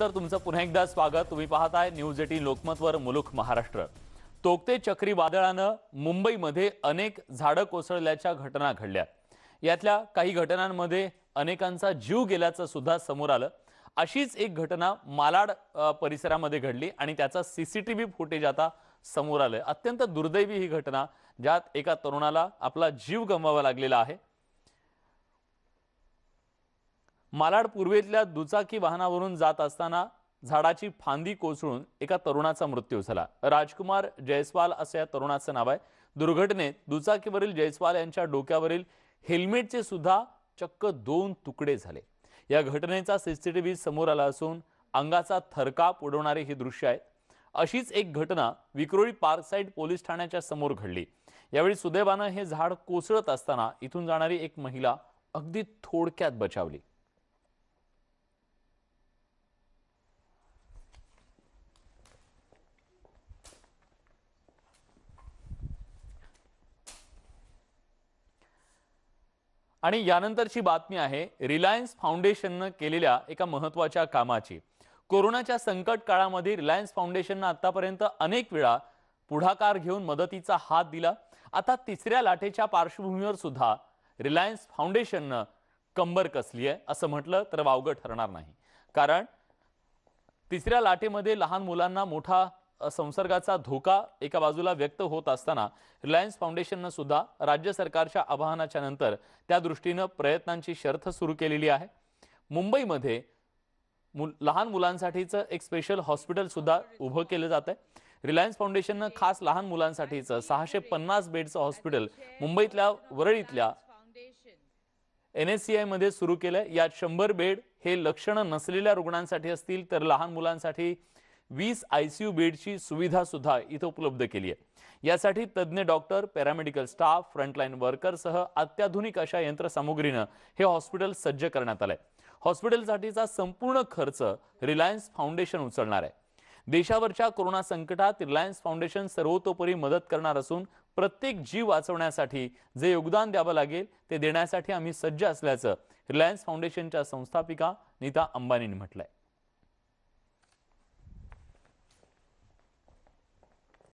तर तुमचं पुन्हा एकदा स्वागत. तुम्ही पाहताय न्यूज एटीन लोकमतवर मुलुक महाराष्ट्र. तोकते चक्रीवादळानं मुंबईमध्ये अनेक झाडं कोसळल्याच्या घटना घडल्या. यातल्या काही घटनांमध्ये अनेकांचा जीव गेल्याचं सुद्धा समोर आलं. अशीच एक घटना मालाड परिसरामध्ये घडली आणि त्याचा सीसीटीव्ही फुटेज आता समोर आलं अत्यंत दुर्दैवी ही घटना ज्यात एका तरुणाला आपला जीव गमवावा लागलेला आहे. मालाड पूर्वेतल्या दुचाकी वाहनावरून जात असताना झाडाची फांदी कोसळून एका तरुणाचा मृत्यू झाला. राजकुमार जयस्वाल असं या तरुणाचं नाव आहे. दुर्घटनेत दुचाकीवरील जयस्वाल यांच्या डोक्यावरील हेल्मेटचे सुद्धा चक्क दोन तुकडे झाले. या घटनेचा सीसीटीव्ही समोर आला असून अंगाचा थरकाप उडवणारे ही दृश्य आहेत अशीच एक घटना विक्रोळी पार्क साईड पोलीस ठाण्याच्या समोर घडली. यावेळी सुदैवानं हे झाड कोसळत असताना इथून जाणारी एक महिला अगदी थोडक्यात बचावली. आणि यानंतरची बातमी आहे रिलायन्स फाउंडेशननं केलेल्या एका महत्त्वाच्या कामाची. कोरोनाच्या संकट काळामध्ये रिलायन्स फाउंडेशननं आतापर्यंत अनेक वेळा पुढाकार घेऊन मदतीचा हात दिला. आता तिसऱ्या लाटेच्या पार्श्वभूमीवर सुद्धा रिलायन्स फाउंडेशननं कंबर कसली आहे असं म्हटलं तर वावगं ठरणार नाही. कारण तिसऱ्या लाटेमध्ये लहान मुलांना मोठा संसर्गाचा धोका एका बाजूला व्यक्त होत असताना रिलायन्स फाउंडेशननं सुद्धा राज्य सरकारच्या आवाहनाच्या नंतर त्या दृष्टीनं प्रयत्नांची शर्थ सुरू केलेली आहे. मुंबईमध्ये मुल लहान मुलांसाठीचं एक स्पेशल हॉस्पिटल सुद्धा उभं केलं जात आहे रिलायन्स फाउंडेशननं खास लहान मुलांसाठीचं सहाशे पन्नास बेडचं हॉस्पिटल मुंबईतल्या वरळीतल्या एन एस सी मध्ये सुरू केलंय. यात शंभर बेड हे लक्षणं नसलेल्या रुग्णांसाठी असतील तर लहान मुलांसाठी वीस आयसीयू बेडची सुविधा सुद्धा इथं उपलब्ध केली आहे. यासाठी तज्ज्ञ डॉक्टर पॅरामेडिकल स्टाफ फ्रंटलाईन वर्करसह अत्याधुनिक अशा यंत्रसामुग्रीनं हे हॉस्पिटल सज्ज करण्यात आलंय. हॉस्पिटलसाठीचा संपूर्ण खर्च रिलायन्स फाउंडेशन उचलणार आहे. देशावरच्या कोरोना संकटात रिलायन्स फाउंडेशन सर्वतोपरी मदत करणार असून प्रत्येक जीव वाचवण्यासाठी जे योगदान द्यावं लागेल ते देण्यासाठी आम्ही सज्ज असल्याचं रिलायन्स फाउंडेशनच्या संस्थापिका नीता अंबानींनी म्हटलंय.